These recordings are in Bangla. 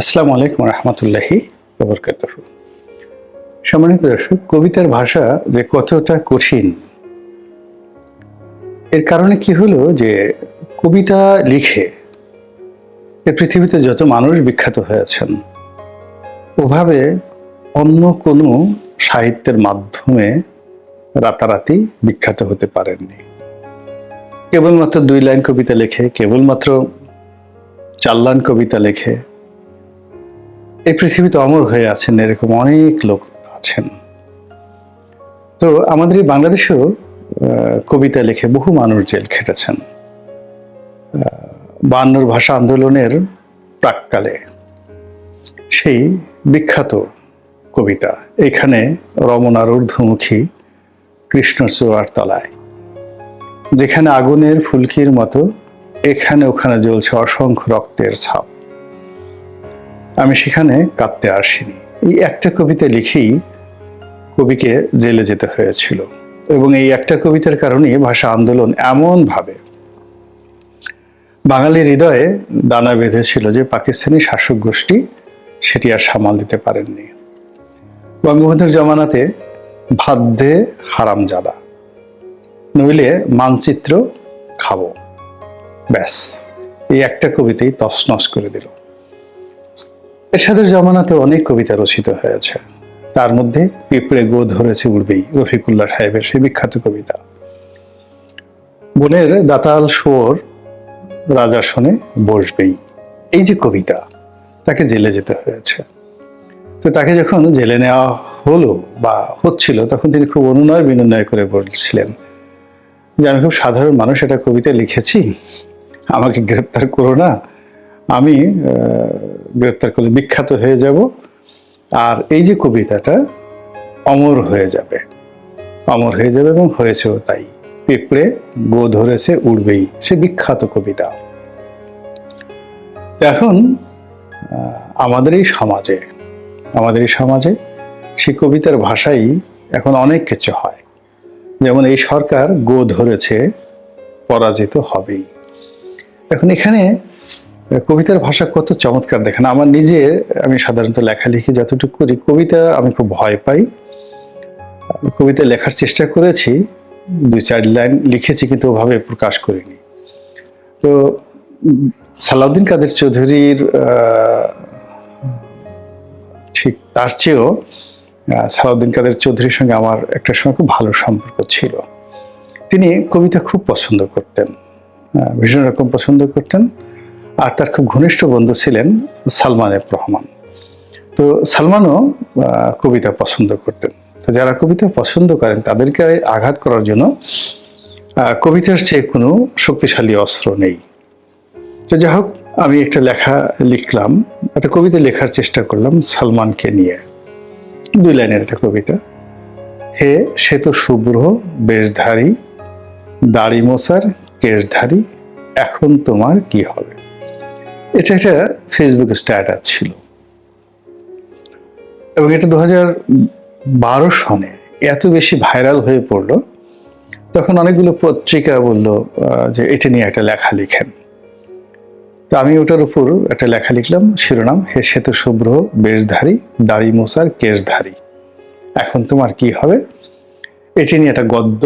আসসালামু আলাইকুম রহমতুল্লাহি বরকাত সম্মানিত দর্শক, কবিতার ভাষা যে কতটা কঠিন, এর কারণে কি হলো যে কবিতা লিখে এ পৃথিবীতে যত মানুষ বিখ্যাত হয়েছেন ওভাবে অন্য কোনো সাহিত্যের মাধ্যমে রাতারাতি বিখ্যাত হতে পারেননি। কেবলমাত্র দুই লাইন কবিতা লেখে, কেবলমাত্র চার লাইন কবিতা লেখে এই পৃথিবীতে অমর হয়ে আছেন, এরকম অনেক লোক আছেন। তো আমাদের এই বাংলাদেশেও কবিতা লিখে বহু মানুষ জেল খেটেছেন। বান্নর ভাষা আন্দোলনের প্রাককালে সেই বিখ্যাত কবিতা, এখানে রমনার ঊর্ধ্বমুখী কৃষ্ণচূড়ার তলায়, যেখানে আগুনের ফুলকির মতো এখানে ওখানে জ্বলছে অসংখ্য রক্তের ছাপ। আমি সেখানে কাঁদতে আসিনি। এই একটা কবিতা লিখেই কবিকে জেলে যেতে হয়েছিল এবং এই একটা কবিতার কারণে ভাষা আন্দোলন এমনভাবে বাঙালির হৃদয়ে দানা বেঁধেছিল যে পাকিস্তানি শাসক গোষ্ঠী সেটি আর সামাল দিতে পারেননি। বঙ্গবন্ধুর জমানাতে দে হারামজাদা, নইলে মানচিত্র খাব। ব্যাস, এই একটা কবিতাই তছনছ করে দিল। এরশাদের জমানাতে অনেক কবিতা রচিত হয়েছে। তার মধ্যে পিঁপড়ে গো ধরেছে উড়বেই রফিকুল্লাহ সাহেবের সেই বিখ্যাত কবিতা। বনের দাতাল শোর রাজা শোনে বসবেই। এই যে কবিতা, তাকে জেলে যেতে হয়েছে। তো তাকে যখন জেলে নেওয়া হলো বা হচ্ছিল, তখন তিনি খুব অনুনয় বিনয় করে বলছিলেন, যে আমি খুব সাধারণ মানুষ এটা কবিতা লিখেছি, আমাকে গ্রেপ্তার করো না। আমি গ্রেপ্তার করলে বিখ্যাত হয়ে যাব। আর এই যে কবিতাটা, অমর হয়ে যাবে। অমর হয়ে যাবে এবং হয়েছেও তাই। পিঁপড়ে গো ধরেছে উড়বেই, সে বিখ্যাত কবিতা। এখন আমাদের এই সমাজে, আমাদের এই সমাজে সেই কবিতার ভাষাই এখন অনেক কিছু হয়। যেমন এই সরকার গো ধরেছে, পরাজিত হবেই। এখন এখানে কবিতার ভাষা কত চমৎকার দেখেন। আমার নিজে আমি সাধারণত লেখালেখি যতটুকু করি, কবিতা আমি খুব ভয় পাই। কবিতা লেখার চেষ্টা করেছি, দুই চার লাইন লিখেছি কিন্তু ওভাবে প্রকাশ করিনি। তো সালাউদ্দিন কাদের চৌধুরীর ঠিক তার চেয়েও সালাউদ্দিন কাদের চৌধুরীর সঙ্গে আমার একটা সময় খুব ভালো সম্পর্ক ছিল। তিনি কবিতা খুব পছন্দ করতেন ভীষণ রকম পছন্দ করতেন। আর তার খুব ঘনিষ্ঠ বন্ধু ছিলেন সালমান এফ রহমান। তো সালমানও কবিতা পছন্দ করতেন। তো যারা কবিতা পছন্দ করেন, তাদেরকে আঘাত করার জন্য কবিতার চেয়ে কোনো শক্তিশালী অস্ত্র নেই। তো যাই হোক, আমি একটা লেখা লিখলাম, একটা কবিতা লেখার চেষ্টা করলাম সালমানকে নিয়ে। দুই লাইনের একটা কবিতা। হে, সে তো শুভ্র, বেশধারী, দাড়ি মোছার কেশধারী, এখন তোমার কি হবে? এটা একটা ফেসবুক স্ট্যাটাস ছিল। এবং এটা দু বারো সনে এত বেশি ভাইরাল হয়ে পড়ল, তখন অনেকগুলো পত্রিকা বলল যে এটা নিয়ে একটা লেখা লিখেন। তো আমি ওটার উপর একটা লেখা লিখলাম, শিরোনাম, হে শ্বেত শুভ্র, বেশধারী, দাড়ি মোছার কেশধারী। এখন তোমার কি হবে? এটি নিয়ে একটা গদ্য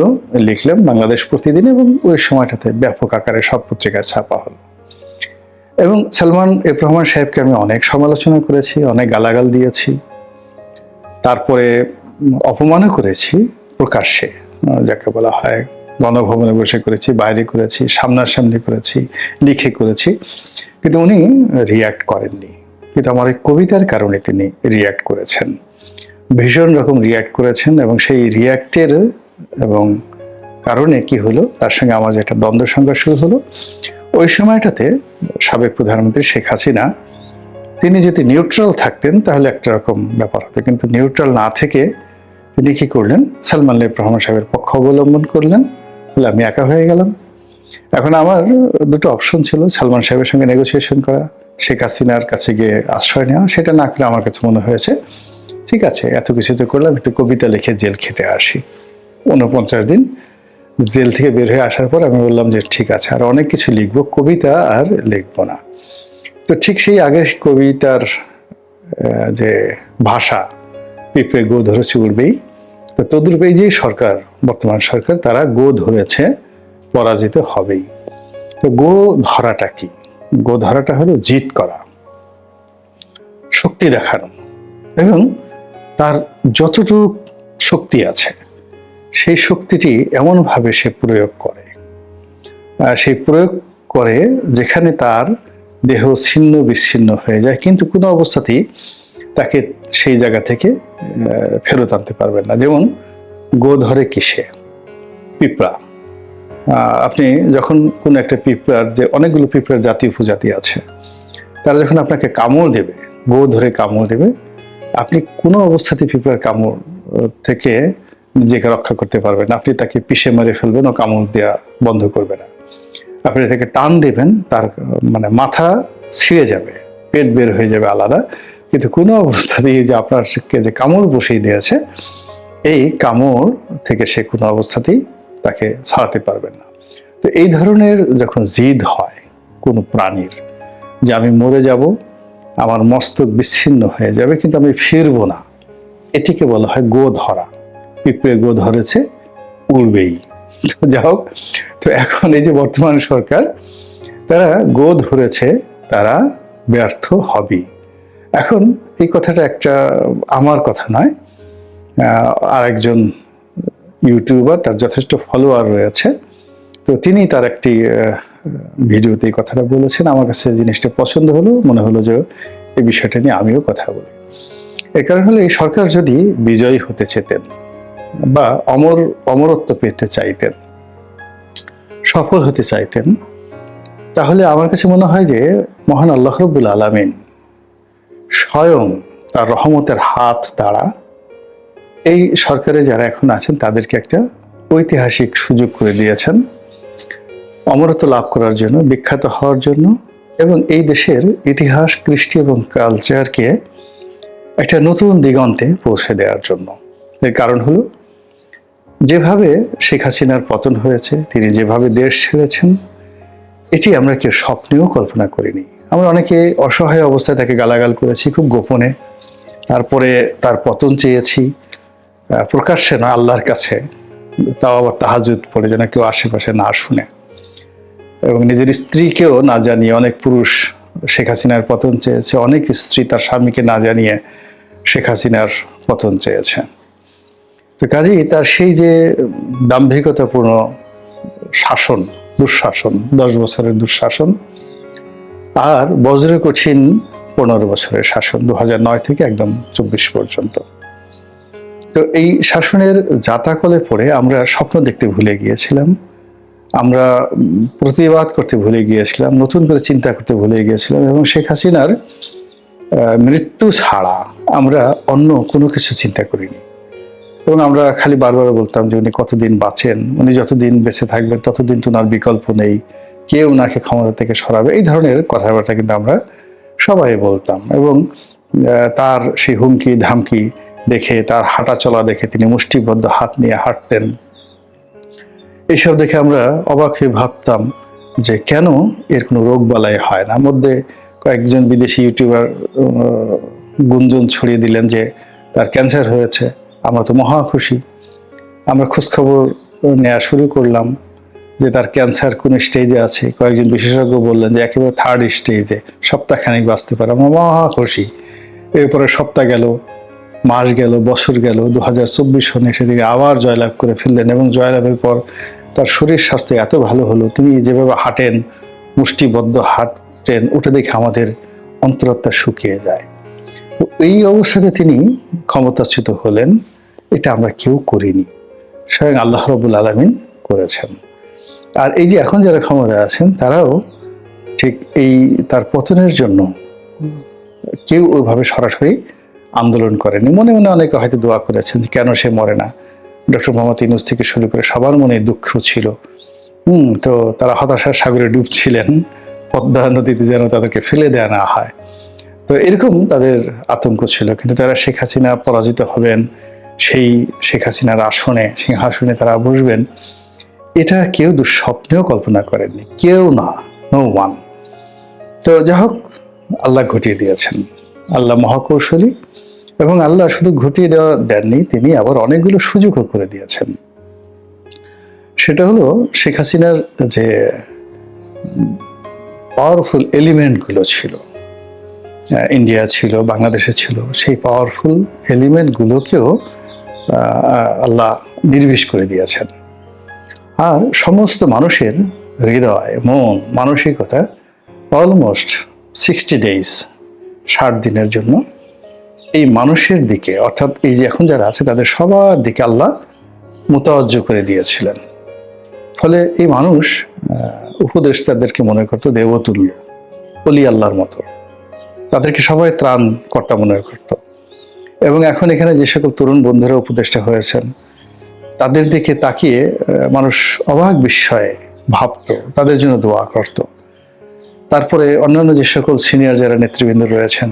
লিখলাম বাংলাদেশ প্রতিদিন এবং ওই সময়টাতে ব্যাপক আকারে সব পত্রিকায় ছাপা হলো। এবং সালমান এফ রহমান সাহেবকে আমি অনেক সমালোচনা করেছি, অনেক গালাগাল দিয়েছি। তারপরে অপমানও করেছি প্রকাশ্যে যাকে বলা হয় গণভবনে বসে করেছি, বাইরে করেছি, সামনাসামনি করেছি, লিখে করেছি। কিন্তু উনি রিয়াক্ট করেননি। কিন্তু আমার এই কবিতার কারণে তিনি রিয়াক্ট করেছেন। ভীষণ রকম রিয়াক্ট করেছেন এবং সেই রিয়াক্টের এবং কারণে কি হলো, তার সঙ্গে আমার যে একটা দ্বন্দ্ব সংঘর্ষ শুরু হলো ওই সময়টাতে সাবেক প্রধানমন্ত্রী শেখ হাসিনা, তিনি যদি নিউট্রাল থাকতেন, তাহলে একটা রকম ব্যাপার হতো। কিন্তু নিউট্রাল না থেকে তিনি কী করলেন? সালমান লেব রহমান সাহেবের পক্ষ অবলম্বন করলেন, বলে আমি একা হয়ে গেলাম। এখন আমার দুটো অপশন ছিল, সালমান সাহেবের সঙ্গে নেগোসিয়েশন করা, শেখ হাসিনার কাছে গিয়ে আশ্রয় নেওয়া, সেটা না করে আমার কাছে মনে হয়েছে, ঠিক আছে, এত কিছু তো করলাম, একটু কবিতা লিখে জেল খেটে আসি। উনপঞ্চাশ দিন জেল থেকে বের হয়ে আসার পর আমি বললাম যে ঠিক আছে, আর অনেক কিছু লিখব, কবিতা আর লিখব না। তো ঠিক সেই আগের কবিতার যে ভাষা, পিঁপড়ে গো ধরেছে উড়বেই। তো তদ্রূপ এই যে সরকার, বর্তমান সরকার, তারা গো ধরেছে, পরাজিত হবেই। তো গো ধরাটা কি? গো ধরাটা হলো জিত করা, শক্তি দেখানো, এবং তার যতটুকু শক্তি আছে সেই শক্তিটি এমনভাবে সে প্রয়োগ করে। সেই প্রয়োগ করে যেখানে তার দেহ ছিন্ন বিচ্ছিন্ন হয়ে যায়, কিন্তু কোনো অবস্থাতেই তাকে সেই জায়গা থেকে ফেরত আনতে পারবেন না। যেমন গো ধরে কিসে? পিঁপড়া। আপনি যখন কোনো একটা পিঁপড়ার যে অনেকগুলো পিঁপড়ার জাতি উপজাতি আছে, তারা যখন আপনাকে কামড় দেবে, গো ধরে কামড় দেবে, আপনি কোনো অবস্থাতে পিঁপড়ার কামড় থেকে নিজেকে রক্ষা করতে পারবেন। না। আপনি তাকে পিষে মেরে ফেলবেন ও কামড় দেওয়া বন্ধ করবে না। আপনি তাকে টান দেবেন, তার মানে মাথা ছিঁড়ে যাবে, পেট বের হয়ে যাবে আলাদা। কিন্তু কোনো অবস্থাতেই যে আপনার কে যে কামড় বসিয়ে দিয়েছে, এই কামড় থেকে সে কোনো অবস্থাতেই তাকে ছাড়াতে পারবেন না। তো এই ধরনের যখন জিদ হয় কোনো প্রাণীর, যে আমি মরে যাব, আমার মস্তক বিচ্ছিন্ন হয়ে যাবে, কিন্তু আমি ফিরবো না, এটিকে বলা হয় গো ধরা পিঁপড়ে গো ধরেছে উড়বেই। তো যা হোক তো এখন এই যে বর্তমান সরকার তারা গো ধরেছে তারা ব্যর্থ হবেই। এখন এই কথাটা একটা আমার কথা নয় আহ, আরেকজন ইউটিউবার তার যথেষ্ট ফলোয়ার রয়েছে। তো তিনি তার একটি ভিডিওতে এই কথাটা বলেছেন আমার কাছে জিনিসটা পছন্দ হলো মনে হলো যে এই বিষয়টা নিয়ে আমিও কথা বলি। এর কারণ হলো এই সরকার যদি বিজয়ী হতে চেতেন বা অমর, অমরত্ব পেতে চাইতেন, সফল হতে চাইতেন, তাহলে আমার কাছে মনে হয় যে মহান আল্লাহ রব্বুল আলমিন স্বয়ং তার রহমতের হাত দ্বারা এই সরকারে যারা এখন আছেন, তাদেরকে একটা ঐতিহাসিক সুযোগ করে দিয়েছেন, অমরত্ব লাভ করার জন্য, বিখ্যাত হওয়ার জন্য এবং এই দেশের ইতিহাস, কৃষ্টি এবং কালচারকে একটা নতুন দিগন্তে পৌঁছে দেওয়ার জন্য। এর কারণ হলো যেভাবে শেখ হাসিনার পতন হয়েছে, তিনি যেভাবে দেশ ছেড়েছেন, এটি আমরা কেউ স্বপ্নেও কল্পনা করিনি। আমরা অনেকে অসহায় অবস্থায় তাকে গালাগাল করেছি খুব গোপনে। তারপরে তার পতন চেয়েছি প্রকাশ্যে না আল্লাহর কাছে, তাও আবার তাহাজুদ পড়ে যেন কেউ আশেপাশে না শুনে। এবং নিজের স্ত্রীকেও না জানিয়ে অনেক পুরুষ শেখ হাসিনার পতন চেয়েছে, অনেক স্ত্রী তার স্বামীকে না জানিয়ে শেখ হাসিনার পতন চেয়েছে। তো কাজেই তার সেই যে দাম্ভিকতাপূর্ণ শাসন, দুঃশাসন, দশ বছরের দুঃশাসন, আর বজ্র কঠিন পনেরো বছরের শাসন দু নয় থেকে একদম চব্বিশ পর্যন্ত। তো এই শাসনের জাতাকলে পড়ে আমরা স্বপ্ন দেখতে ভুলে গিয়েছিলাম, আমরা প্রতিবাদ করতে ভুলে গিয়েছিলাম, নতুন করে চিন্তা করতে ভুলে গিয়েছিলাম এবং শেখ হাসিনার মৃত্যু ছাড়া আমরা অন্য কোনো কিছু চিন্তা করিনি। এবং আমরা খালি বারবার বলতাম যে উনি কতদিন বাঁচেন, উনি যতদিন বেঁচে থাকবেন, ততদিন তো ওনার বিকল্প নেই। কে ওনাকে ক্ষমতা থেকে সরাবে। এই ধরনের কথাবার্তা কিন্তু আমরা সবাই বলতাম এবং তার সেই হুমকি, ধামকি দেখে, তার হাঁটা চলা দেখে তিনি মুষ্টিবদ্ধ হাত নিয়ে হাঁটতেন। এইসব দেখে আমরা অবাক হয়ে ভাবতাম যে কেন এর কোনো রোগ বালাই হয় না। মধ্যে কয়েকজন বিদেশি ইউটিউবার গুঞ্জন ছড়িয়ে দিলেন যে তার ক্যান্সার হয়েছে। আমরা তো মহা খুশি। আমরা খোঁজখবর নেওয়া শুরু করলাম যে তার ক্যান্সার কোন স্টেজে আছে। কয়েকজন বিশেষজ্ঞ বললেন যে একেবারে থার্ড স্টেজে সপ্তাহখানেক বাঁচতে পারে। আমরা মহা খুশি। এরপরে সপ্তাহ গেল, মাস গেল, বছর গেল দু হাজার চব্বিশ সনে তিনি আবার জয়লাভ করে ফেললেন এবং জয়লাভের পর তার শরীর স্বাস্থ্য এত ভালো হলো। তিনি যেভাবে হাঁটেন, মুষ্টিবদ্ধ হাঁটেন ওটা দেখে আমাদের অন্তরাত্মা শুকিয়ে যায়। এই অবস্থাতে তিনি ক্ষমতাচ্যুত হলেন। এটা আমরা কেউ করিনি, স্বয়ং আল্লাহ রবুল আলমিন করেছেন। আর এই যে এখন যারা ক্ষমতায় আছেন, তারাও ঠিক এই তার পতনের জন্য কেউ ওইভাবে সরাসরি আন্দোলন করেনি। মনে মনে অনেকে হয়তো দোয়া করেছেন যে কেন সে মরে না। ডক্টর মোহাম্মদ ইনুস থেকে শুরু করে সবার মনে দুঃখ ছিল। হুম, তো তারা হতাশার সাগরে ডুবছিলেন, পদ্মা নদীতে যেন তাদেরকে ফেলে দেওয়া না হয়। তো এরকম তাদের আতঙ্ক ছিল, কিন্তু তারা শেখ হাসিনা পরাজিত হবেন সেই শেখ হাসিনার আসনে, সিংহাসনে তারা বসবেন, এটা কেউ দুঃস্বপ্নেও কল্পনা করেননি। কেউ না নো ওয়ান তো যাই হোক, আল্লাহ ঘটিয়ে দিয়েছেন। আল্লাহ মহাকৌশলী এবং আল্লাহ শুধু ঘটিয়ে দেওয়া দেননি, তিনি আবার অনেকগুলো সুযোগও করে দিয়েছেন। সেটা হলো শেখ হাসিনার যে পাওয়ারফুল এলিমেন্টগুলো ছিল ইন্ডিয়া ছিল বাংলাদেশে ছিল, সেই পাওয়ারফুল এলিমেন্টগুলোকেও আল্লাহ নির্বিষ করে দিয়েছেন। আর সমস্ত মানুষের হৃদয়, মন, মানসিকতা অলমোস্ট সিক্সটি ডেইজ ষাট দিনের জন্য এই মানুষের দিকে, অর্থাৎ এই যে এখন যারা আছে, তাদের সবার দিকে আল্লাহ মোতাবজ্জ করে দিয়েছিলেন। ফলে এই মানুষ উপদেষ্টাদেরকে মনে করতো দেবতুল্য, অলি আল্লাহর মতো। তাদেরকে সবাই ত্রাণ কর্তা মনে করত। এবং এখন এখানে যে সকল তরুণ বন্ধুরা উপদেষ্টা হয়েছেন, তাদের দিকে তাকিয়ে মানুষ অবাক বিস্ময়ে ভাবত, তাদের জন্য দোয়া করত। তারপরে অন্যান্য যে সকল সিনিয়র যারা নেতৃবৃন্দ রয়েছেন